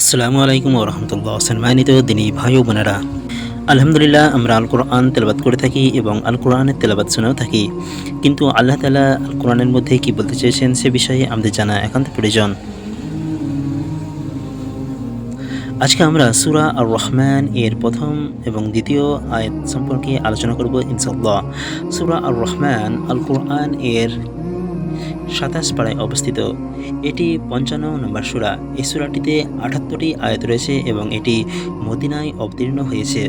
আসসালামু আলাইকুম ওরহমতুল্লাহ সম্মানিত দিনী ভাই ও বোনেরা, আলহামদুলিল্লাহ আমরা আল কোরআন তেলাবাদ করে থাকি এবং আল কোরআনের তেলাবাদ শুনেও থাকি। কিন্তু আল্লাহ তালা আল কোরআনের মধ্যে কি বলতে চেয়েছেন সে বিষয়ে আমাদের জানা একান্ত প্রয়োজন। আজকে আমরা সুরা আর রহমান এর প্রথম এবং দ্বিতীয় আয়াত সম্পর্কে আলোচনা করব ইনশাল্লাহ সুরা আর রহমান আল কোরআন এর সাতাশ পাড়ায় অবস্থিত। এটি পঞ্চান্ন নম্বর সুরা। এই সুরাটিতে আটাত্তরটি আয়াত রয়েছে এবং এটি মদিনায় অবতীর্ণ হয়েছে।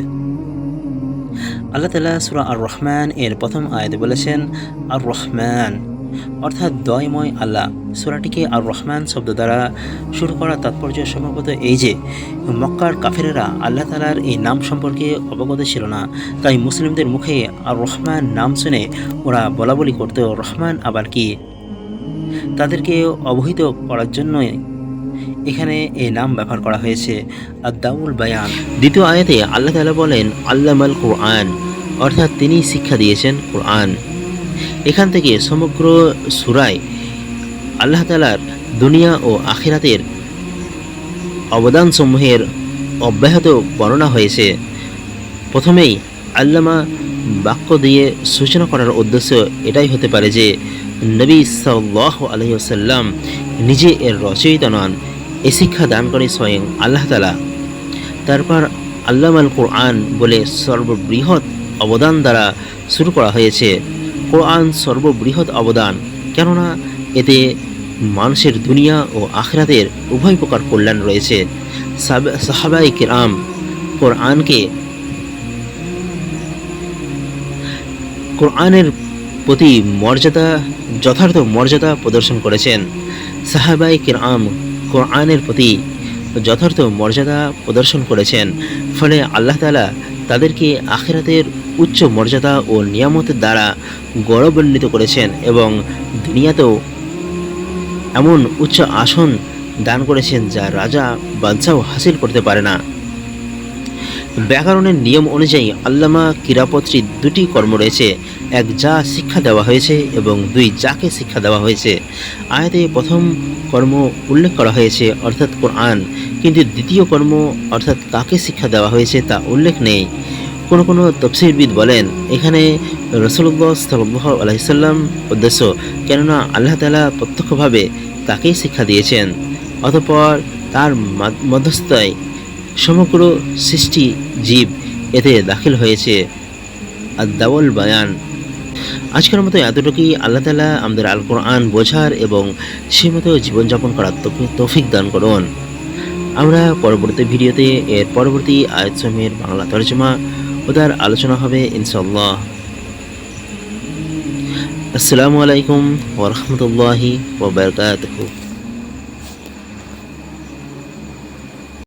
আল্লাহ তালা সুরা আর রহমান এর প্রথম আয়াত বলেছেন আর রহমান অর্থাৎ দয়ময় আল্লাহ। সুরাটিকে আর রহমান শব্দ দ্বারা শুরু করার তাৎপর্য সম্ভবত এই যে, মক্কার কাফেরেরা আল্লাহ তালার এই নাম সম্পর্কে অবগত ছিল না। তাই মুসলিমদের মুখে আর রহমান নাম শুনে ওরা বলা বলি করতো রহমান আবার কি? তাদেরকে অবহিত করার জন্যই এখানে এ নাম ব্যবহার করা হয়েছে আদাউল বায়ান। দ্বিতীয় আয়াতে আল্লাহ তালা বলেন, আল্লামাল কোরআন, অর্থাৎ তিনি শিক্ষা দিয়েছেন কোরআন। এখান থেকে সমগ্র সুরায় আল্লাহ তালার দুনিয়া ও আখিরাতের অবদানসমূহের অব্যাহত বর্ণনা হয়েছে। প্রথমেই আল্লামা বাক্য দিয়ে সূচনা করার উদ্দেশ্য এটাই হতে পারে যে নবী সাল্লাহ আলহিসাল্লাম নিজে এর রচয়িতা নন। এ শিক্ষা দান করে স্বয়ং আল্লাহ তালা তারপর আল্লামাল কোরআন বলে সর্ববৃহৎ অবদান দ্বারা শুরু করা হয়েছে। কোরআন সর্ববৃহৎ অবদান, কেননা এতে মানুষের দুনিয়া ও আখরাতের উভয় প্রকার কল্যাণ রয়েছে। সাহাবাই কিরাম কোরআনকে কোরআনের প্রতি মর্যাদা, যথার্থ মর্যাদা প্রদর্শন করেছেন। সাহাবাই কিরাম কোরআনের প্রতি যথার্থ মর্যাদা প্রদর্শন করেছেন। ফলে আল্লাহ তালা তাদেরকে আখেরাতের উচ্চ মর্যাদা ও নিয়ামতের দ্বারা গৌরবান্বিত করেছেন এবং দুনিয়াতেও এমন উচ্চ আসন দান করেছেন যা রাজা বাদশাও হাসিল করতে পারে না। ব্যাকরণের নিয়ম অনুযায়ী আল্লামা কিরাপত্রী দুটি কর্ম রয়েছে। এক, যা শিক্ষা দেওয়া হয়েছে এবং দুই, যাকে শিক্ষা দেওয়া হয়েছে। আয়াতে প্রথম কর্ম উল্লেখ করা হয়েছে, অর্থাৎ কোরআন। কিন্তু দ্বিতীয় কর্ম, অর্থাৎ কাকে শিক্ষা দেওয়া হয়েছে তা উল্লেখ নেই। কোনো কোনো তফসিরবিদ বলেন, এখানে রসুল্লাহ সাল্লাহ আলাইসাল্লাম উদ্দেশ্য, কেননা আল্লাহ তালা প্রত্যক্ষভাবে তাকেই শিক্ষা দিয়েছেন। অতঃপর তার মধ্যস্থায় সমগ্র সৃষ্টি জীব এতে দাখিল হয়েছে। আর দাওয়াল বায়ান। আজকের মতো এতটুকুই। আল্লাহ তালা আমাদের আল কোরআন বোঝার এবং সে মতো জীবনযাপন করার তৌফি- তৌফিক দান করুন। আমরা পরবর্তী ভিডিওতে এর পরবর্তী আয়তসমের বাংলা তর্জমা ও তার আলোচনা হবে ইনশাল্লাহ আসসালামু আলাইকুম ওরহমতুল্লাহি ওবরকাতহু